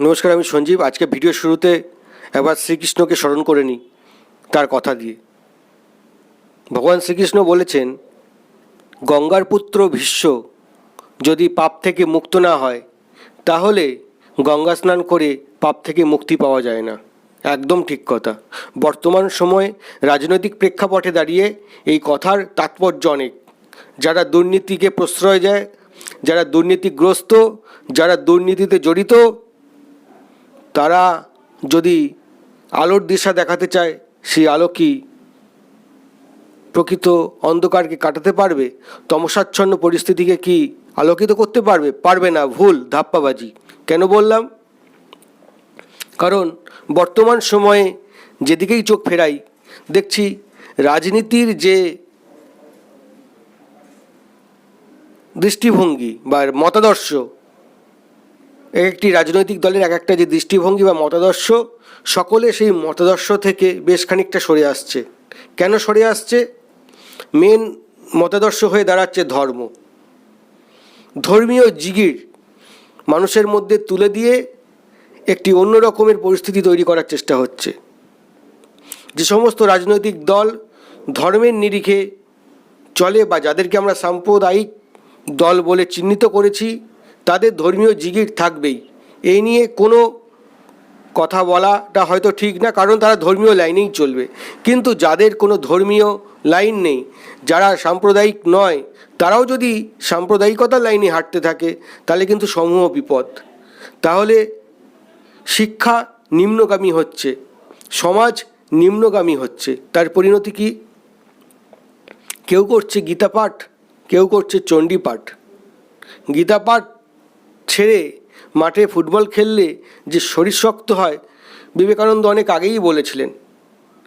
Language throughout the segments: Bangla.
নমস্কার, আমি সঞ্জীব। আজকে ভিডিও শুরুতে একবার শ্রীকৃষ্ণকে স্মরণ করে নিই তার কথা দিয়ে। ভগবান শ্রীকৃষ্ণ বলেছেন, গঙ্গার পুত্র ভীষ্ম যদি পাপ থেকে মুক্ত না হয়, তাহলে গঙ্গা স্নান করে পাপ থেকে মুক্তি পাওয়া যায় না। একদম ঠিক কথা। বর্তমান সময়ে রাজনৈতিক প্রেক্ষাপটে দাঁড়িয়ে এই কথার তাৎপর্য অনেক। যারা দুর্নীতিকে প্রশ্রয় দেয়, যারা দুর্নীতিগ্রস্ত, যারা দুর্নীতিতে জড়িত তারা যদি আলোর দিশা দেখাতে চায়, সেই আলো কি প্রকৃত অন্ধকারকে কাটাতে পারবে? তমসাচ্ছন্ন পরিস্থিতিকে কি আলোকিত করতে পারবে? পারবে না, ভুল, ধাপ্পাবাজি। কেন বললাম? কারণ বর্তমান সময়ে যেদিকেই চোখ ফেরাই, দেখছি রাজনীতির যে দৃষ্টিভঙ্গি বা মতাদর্শ এক একটি রাজনৈতিক দলের এক একটা যে দৃষ্টিভঙ্গি বা মতাদর্শ, সকলে সেই মতাদর্শ থেকে বেশ খানিকটা সরে আসছে। কেন সরে আসছে? মেন মতাদর্শ হয়ে দাঁড়াচ্ছে ধর্ম। ধর্মীয় জিগির মানুষের মধ্যে তুলে দিয়ে একটি অন্য রকমের পরিস্থিতি তৈরি করার চেষ্টা হচ্ছে। যে সমস্ত রাজনৈতিক দল ধর্মের নিরিখে চলে বা যাদেরকে আমরা সাম্প্রদায়িক দল বলে চিহ্নিত করেছি তাদের ধর্মীয় জিগির থাকবেই। এই নিয়ে কোনো কথা বলাটা হয়তো ঠিক না, কারণ তারা ধর্মীয় লাইনেই চলবে। কিন্তু যাদের কোনো ধর্মীয় লাইন নেই, যারা সাম্প্রদায়িক নয়, তারাও যদি সাম্প্রদায়িকতার লাইনে হাঁটতে থাকে, তাহলে কিন্তু সমূহ বিপদ। তাহলে শিক্ষা নিম্নগামী হচ্ছে, সমাজ নিম্নগামী হচ্ছে। তার পরিণতি কি? কেউ করছে গীতা পাঠ কেউ করছে চণ্ডী পাঠ গীতা পাঠ ছেড়ে মাঠে ফুটবল খেললে যে শরীর শক্ত হয়, বিবেকানন্দ অনেক আগেই বলেছিলেন,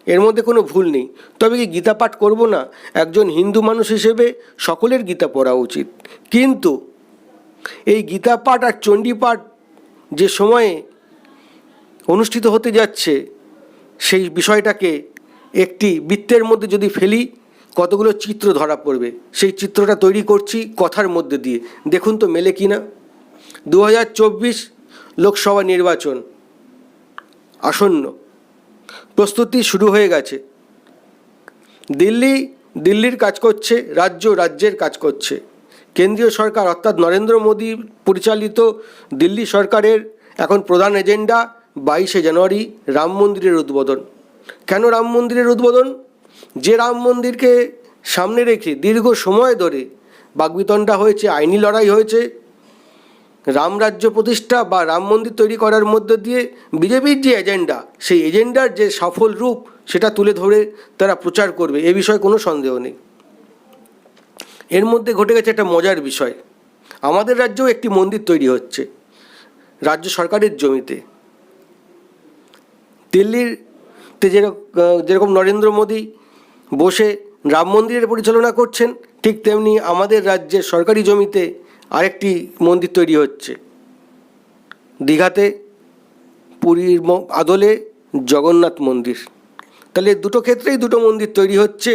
এর মধ্যে কোনো ভুল নেই। তবে কি গীতা পাঠ করব না? একজন হিন্দু মানুষ হিসেবে সকলের গীতা পড়া উচিত। কিন্তু এই গীতা পাঠ আর চণ্ডী পাঠ যে সময়ে অনুষ্ঠিত হতে যাচ্ছে, সেই বিষয়টাকে একটি বৃত্তের মধ্যে যদি ফেলি, কতগুলো চিত্র ধরা পড়বে? সেই চিত্রটা তৈরি করছি কথার মধ্যে দিয়ে। দেখুন তো মেলে কি না দু হাজার চব্বিশ লোকসভা নির্বাচন আসন্ন। প্রস্তুতি শুরু হয়ে গেছে। দিল্লি, দিল্লির কাজ করছে, রাজ্য রাজ্যের কাজ করছে। কেন্দ্রীয় সরকার অর্থাৎ নরেন্দ্র মোদী পরিচালিত দিল্লি সরকারের এখন প্রধান এজেন্ডা বাইশে জানুয়ারি রাম মন্দিরের উদ্বোধন। কেন রাম মন্দিরের উদ্বোধন? যে রাম মন্দিরকে সামনে রেখে দীর্ঘ সময় ধরে বাগবিতণ্ডা হয়েছে, আইনি লড়াই হয়েছে রাম রাজ্য প্রতিষ্ঠা বা রাম মন্দির তৈরি করার মধ্যে দিয়ে বিজেপির যে এজেন্ডা, সেই এজেন্ডার যে সফল রূপ, সেটা তুলে ধরে তারা প্রচার করবে, এ বিষয়ে কোনো সন্দেহ নেই। এর মধ্যে ঘটে গেছে একটা মজার বিষয়। আমাদের রাজ্যেও একটি মন্দির তৈরি হচ্ছে, রাজ্য সরকারের জমিতে। দিল্লিরতে যেরকম যেরকম নরেন্দ্র মোদী বসে রাম মন্দিরের পরিচালনা করছেন, ঠিক তেমনি আমাদের রাজ্যের সরকারি জমিতে আরেকটি মন্দির তৈরি হচ্ছে। দীঘাতে পুরীর আদলে জগন্নাথ মন্দির। তাহলে দুটো ক্ষেত্রেই দুটো মন্দির তৈরি হচ্ছে।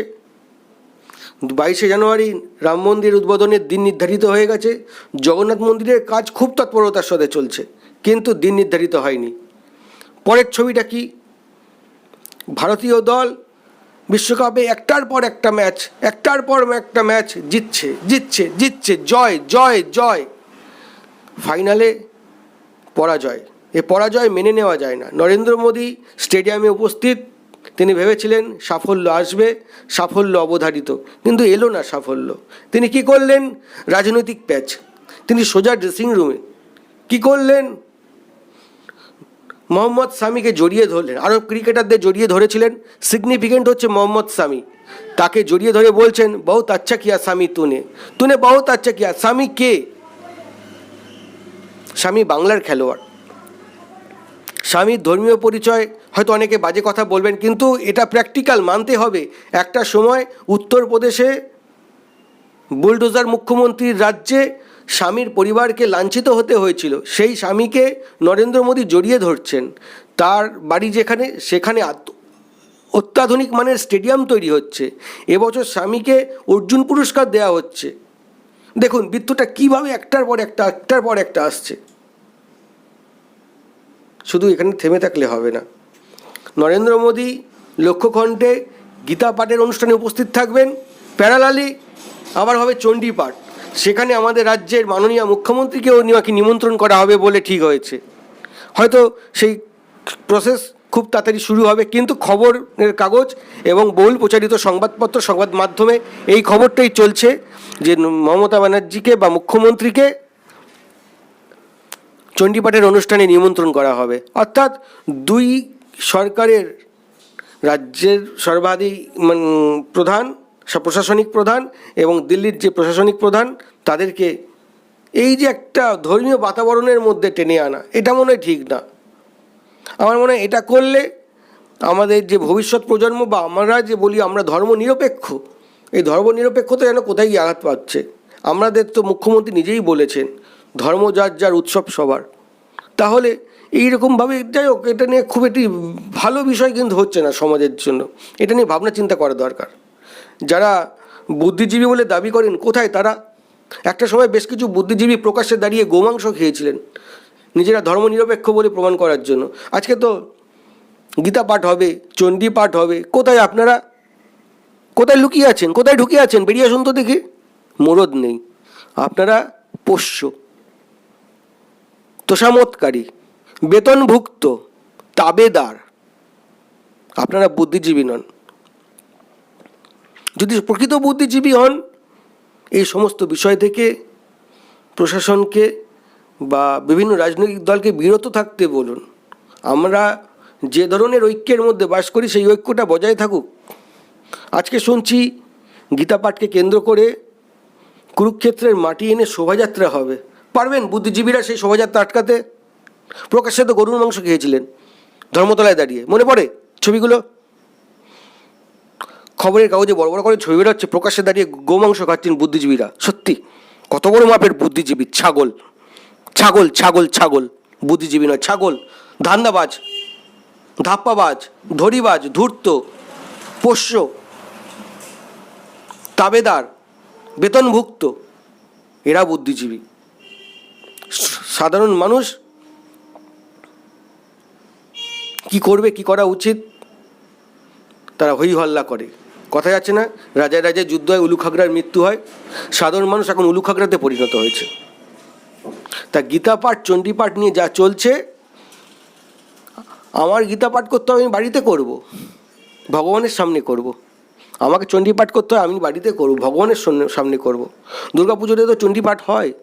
বাইশে জানুয়ারি রাম মন্দির উদ্বোধনের দিন নির্ধারিত হয়ে গেছে। জগন্নাথ মন্দিরের কাজ খুব তৎপরতার সাথে চলছে, কিন্তু দিন নির্ধারিত হয়নি। পরের ছবিটা কি? ভারতীয় দল বিশ্বকাপে একটার পর একটা ম্যাচ, একটার পর একটা ম্যাচ জিতছে জিতছে জিতছে, জয় জয় জয়। ফাইনালে পরাজয়। এ পরাজয় মেনে নেওয়া যায় না। নরেন্দ্র মোদী স্টেডিয়ামে উপস্থিত, তিনি ভেবেছিলেন সাফল্য আসবে, সাফল্য অবধারিত, কিন্তু এলো না সাফল্য। তিনি কি করলেন? রাজনৈতিক প্যাচ। তিনি সোজা ড্রেসিং রুমে। কি করলেন? মোহাম্মদ সামিকে জড়িয়ে ধরলেন। আরও ক্রিকেটারদের জড়িয়ে ধরেছিলেন। সিগনিফিকেন্ট হচ্ছে মোহাম্মদ সামি। তাকে জড়িয়ে ধরে বলছেন, বহুত আচ্ছা কিয়া স্বামী তুনে। তুনে বহুত আচ্ছা কিয়া। স্বামী কে? স্বামী বাংলার খেলোয়াড়। স্বামীর ধর্মীয় পরিচয়, হয়তো অনেকে বাজে কথা বলবেন, কিন্তু এটা প্র্যাকটিক্যাল মানতে হবে। একটা সময় উত্তরপ্রদেশে বুলডোজার মুখ্যমন্ত্রীর রাজ্যে স্বামীর পরিবারকে লাঞ্ছিত হতে হয়েছিল। সেই স্বামীকে নরেন্দ্র মোদী জড়িয়ে ধরছেন। তার বাড়ি যেখানে, সেখানে অত্যাধুনিক মানের স্টেডিয়াম তৈরি হচ্ছে। এবছর স্বামীকে অর্জুন পুরস্কার দেওয়া হচ্ছে। দেখুন, বৃত্তটা কীভাবে একটার পর একটা, একটার পর একটা আসছে। শুধু এখানে থেমে থাকলে হবে না। নরেন্দ্র মোদী লক্ষ্যকণ্ঠে গীতা পাঠের অনুষ্ঠানে উপস্থিত থাকবেন। প্যারালালি আবার হবে চণ্ডী পাঠ সেখানে আমাদের রাজ্যের মাননীয় মুখ্যমন্ত্রীকেও নাকি নিমন্ত্রণ করা হবে বলে ঠিক হয়েছে। হয়তো সেই প্রসেস খুব তাড়াতাড়ি শুরু হবে, কিন্তু খবরের কাগজ এবং বহুল প্রচারিত সংবাদপত্র, সংবাদ মাধ্যমে এই খবরটাই চলছে যে মমতা ব্যানার্জিকে বা মুখ্যমন্ত্রীকে চণ্ডীপাঠের অনুষ্ঠানে নিমন্ত্রণ করা হবে। অর্থাৎ দুই সরকারের, রাজ্যের সর্বাধিক প্রধান প্রশাসনিক প্রধান এবং দিল্লির যে প্রশাসনিক প্রধান, তাদেরকে এই যে একটা ধর্মীয় বাতাবরণের মধ্যে টেনে আনা, এটা মনে হয় ঠিক না। আমার মনে হয় এটা করলে আমাদের যে ভবিষ্যৎ প্রজন্ম বা আমরা যে বলি আমরা ধর্ম নিরপেক্ষ এই ধর্ম নিরপেক্ষতা যেন কোথায় গিয়ে আঘাত পাচ্ছে? আমাদের তো মুখ্যমন্ত্রী নিজেই বলেছেন ধর্ম যার যার উৎসব সবার। তাহলে এইরকমভাবে যাই হোক, এটা নিয়ে খুব একটি ভালো বিষয় কিন্তু হচ্ছে না সমাজের জন্য। এটা নিয়ে ভাবনা চিন্তা করা দরকার। যারা বুদ্ধিজীবী বলে দাবি করেন, কোথায় তারা? একটা সময় বেশ কিছু বুদ্ধিজীবী প্রকাশ্যে দাঁড়িয়ে গোমাংস খেয়েছিলেন নিজেরা ধর্মনিরপেক্ষ বলে প্রমাণ করার জন্য। আজকে তো গীতা পাঠ হবে, চণ্ডী পাঠ হবে, কোথায় আপনারা? কোথায় লুকিয়ে আছেন? কোথায় ঢুকিয়ে আছেন? বেরিয়ে আসুন তো দেখি। মরদ নেই। আপনারা পোষ্য তোষামতকারী বেতনভুক্ত, তাবেদার। আপনারা বুদ্ধিজীবী নন। যদি প্রকৃত বুদ্ধিজীবী হন, এই সমস্ত বিষয় থেকে প্রশাসনকে বা বিভিন্ন রাজনৈতিক দলকে বিরত থাকতে বলুন। আমরা যে ধরনের ঐক্যের মধ্যে বাস করি, সেই ঐক্যটা বজায় থাকুক। আজকে শুনছি গীতা পাঠকে কেন্দ্র করে কুরুক্ষেত্রের মাটি এনে শোভাযাত্রা হবে। পারবেন বুদ্ধিজীবীরা সেই শোভাযাত্রা আটকাতে? প্রকাশ্যে তো গরুর মাংস খেয়েছিলেন, ধর্মতলায় দাঁড়িয়ে। মনে পড়ে ছবিগুলো? খবরের কাগজে বড় বড় করে ছবি বেরোচ্ছে, প্রকাশ্যে দাঁড়িয়ে গোমাংস খাচ্ছেন বুদ্ধিজীবীরা। সত্যি, কত বড় মাপের বুদ্ধিজীবী? ছাগল। ছাগল ছাগল ছাগল। বুদ্ধিজীবী নয়, ছাগল। ধান্দাবাজ, ধাপ্পাবাজ ধরিবাজ ধূর্ত, পোষ্য, তাবেদার, বেতনভুক্ত। এরা বুদ্ধিজীবী। সাধারণ মানুষ কি করবে, কি করা উচিত? তারা হই হল্লা করে। কথা যাচ্ছে না, রাজায় রাজায় যুদ্ধ হয় উলুখাগড়ার মৃত্যু হয়। সাধারণ মানুষ এখন উলুখাগড়াতে পরিণত হয়েছে। তা গীতা পাঠ, চণ্ডী পাঠ নিয়ে যা চলছে, আমার গীতা পাঠ করতে হবে, আমি বাড়িতে করব। ভগবানের সামনে করব। আমাকে চণ্ডী পাঠ করতে হয়, আমি বাড়িতে করব, ভগবানের সামনে- করব। দুর্গা পুজোতে তো চণ্ডী পাঠ হয়।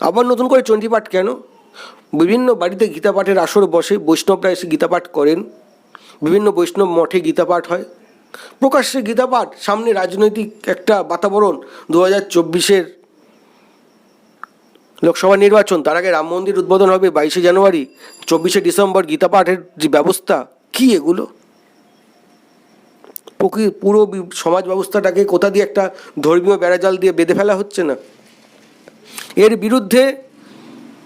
আবার নতুন করে চণ্ডী পাঠ কেন? বিভিন্ন বাড়িতে গীতা পাঠের আসর বসে, বৈষ্ণবরা এসে গীতা পাঠ করেন। বিভিন্ন বৈষ্ণব মঠে গীতা পাঠ হয়। প্রকাশ্যে গীতাপাঠ, সামনে রাজনৈতিক একটা বাতাবরণ দু হাজার চব্বিশের লোকসভা নির্বাচন। তার আগে রাম মন্দির উদ্বোধন হবে বাইশে জানুয়ারি, চব্বিশে ডিসেম্বর। গীতাপাঠের যে ব্যবস্থা, কি এগুলো? পুরো সমাজ ব্যবস্থাটাকে কোথা দিয়ে একটা ধর্মীয় বেড়াজাল দিয়ে বেঁধে ফেলা হচ্ছে না? এর বিরুদ্ধে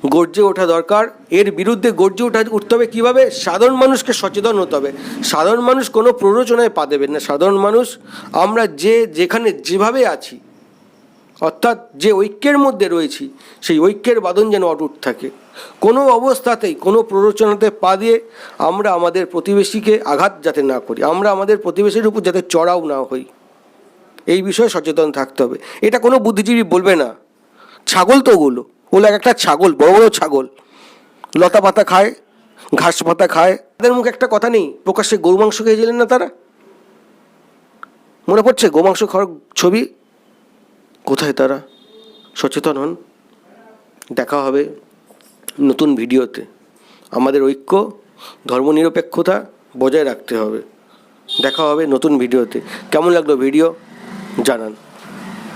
গর্জে ওঠা দরকার। এর বিরুদ্ধে গর্জে ওঠা উঠতে হবে কীভাবে? সাধারণ মানুষকে সচেতন হতে হবে। সাধারণ মানুষ কোনো প্ররোচনায় পা দেবেন না। সাধারণ মানুষ, আমরা যে যেখানে যেভাবে আছি, অর্থাৎ যে ঐক্যের মধ্যে রয়েছি, সেই ঐক্যের বাঁধন যেন অটুট থাকে। কোনো অবস্থাতেই, কোনো প্ররোচনাতে পা দিয়ে আমরা আমাদের প্রতিবেশীকে আঘাত যাতে না করি, আমরা আমাদের প্রতিবেশীর উপর যাতে চড়াও না হই। এই বিষয়ে সচেতন থাকতে হবে। এটা কোনো বুদ্ধিজীবী বলবে না। ছাগল তো ওগুলো। ওগুলো এক একটা ছাগল, বড় বড় ছাগল। লতা পাতা খায়, ঘাস পাতা খায়। তাদের মুখে একটা কথা নেই, প্রকাশ্যে গরু মাংস খেয়েছিলেন না তারা? মনে পড়ছে গোমাংস খাওয়ার ছবি? কোথায় তারা? সচেতন হন। দেখা হবে নতুন ভিডিওতে। আমাদের ঐক্য, ধর্মনিরপেক্ষতা বজায় রাখতে হবে। দেখা হবে নতুন ভিডিওতে। কেমন লাগল ভিডিও? জানান।